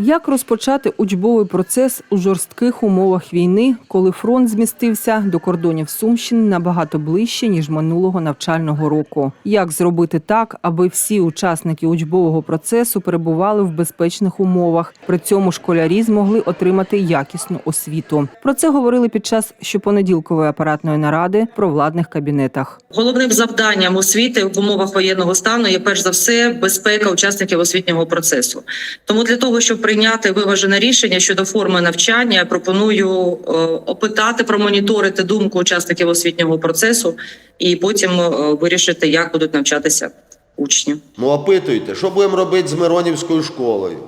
Як розпочати учбовий процес у жорстких умовах війни, коли фронт змістився до кордонів Сумщини набагато ближче ніж минулого навчального року? Як зробити так, аби всі учасники учбового процесу перебували в безпечних умовах? При цьому школярі змогли отримати якісну освіту. Про це говорили під час щопонеділкової апаратної наради про владних кабінетах. Головним завданням освіти в умовах воєнного стану є перш за все безпека учасників освітнього процесу. Тому для того, щоб прийняти виважене рішення щодо форми навчання, я пропоную е, опитати, промоніторити думку учасників освітнього процесу і потім е, вирішити, як будуть навчатися учні. Ну опитуйте, що будемо робити з Миронівською школою?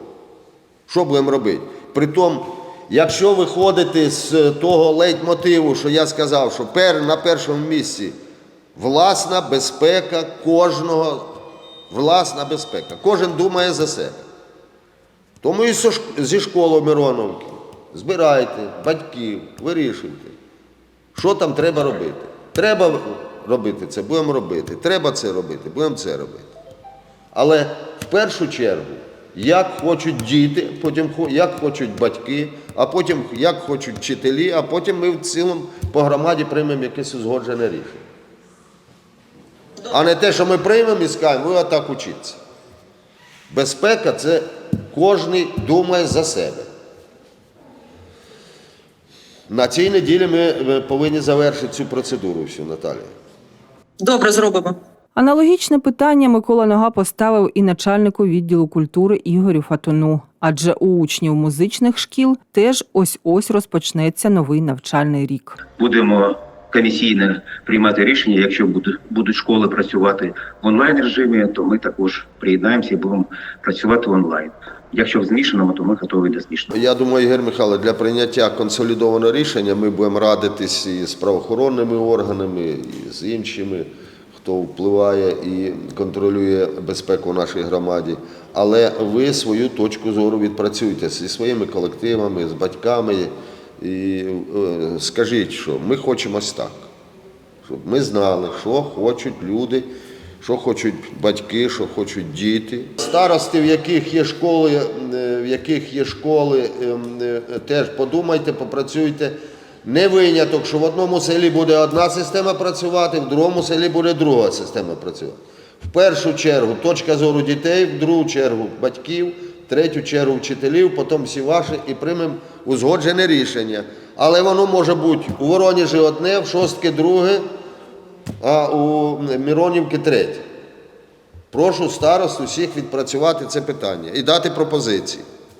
Що будемо робити? Притом, якщо виходити з того лейтмотиву, що я сказав, що пер, на першому місці власна безпека кожного, власна безпека. Кожен думає за себе. Тому і зі школи Мироновки збирайте батьків, вирішуйте, що там треба робити. Треба робити це, будемо робити. Треба це робити, будемо це робити. Але в першу чергу, як хочуть діти, потім як хочуть батьки, а потім як хочуть вчителі, а потім ми в цілому по громаді приймемо якесь узгоджене рішення. А не те, що ми приймемо і скажемо, ви отак учіться. Безпека це кожен думає за себе. На цій неділі ми е, повинні завершити цю процедуру всю, Наталія. Добре, зробимо. Аналогічне питання Микола Нога поставив і начальнику відділу культури Ігорю Фатуну. Адже у учнів музичних шкіл теж ось ось розпочнеться новий навчальний рік. будемо комісійно приймати рішення. Якщо будуть, будуть школи працювати в онлайн режимі, то ми також приєднаємося і будемо працювати онлайн. Якщо в змішаному, то ми готові до змішаного. Я думаю, Ігор Михайлович, для прийняття консолідованого рішення ми будемо радитись і з правоохоронними органами, і з іншими, хто впливає і контролює безпеку в нашій громаді. Але ви свою точку зору відпрацюйте зі своїми колективами, з батьками. І е, скажіть, що ми хочемо ось так, щоб ми знали, що хочуть люди, що хочуть батьки, що хочуть діти. Старости, в яких є школи, е, в яких є школи, ем, е, теж подумайте, попрацюйте. Не виняток, що в одному селі буде одна система працювати, в другому селі буде друга система працювати. В першу чергу точка зору дітей, в другу чергу батьків, третю чергу вчителів, потім всі ваші і приймемо узгоджене рішення. Але воно може бути у Воронежі одне, в шостки друге, а у Міронівки третє. Прошу старост усіх відпрацювати це питання і дати пропозиції.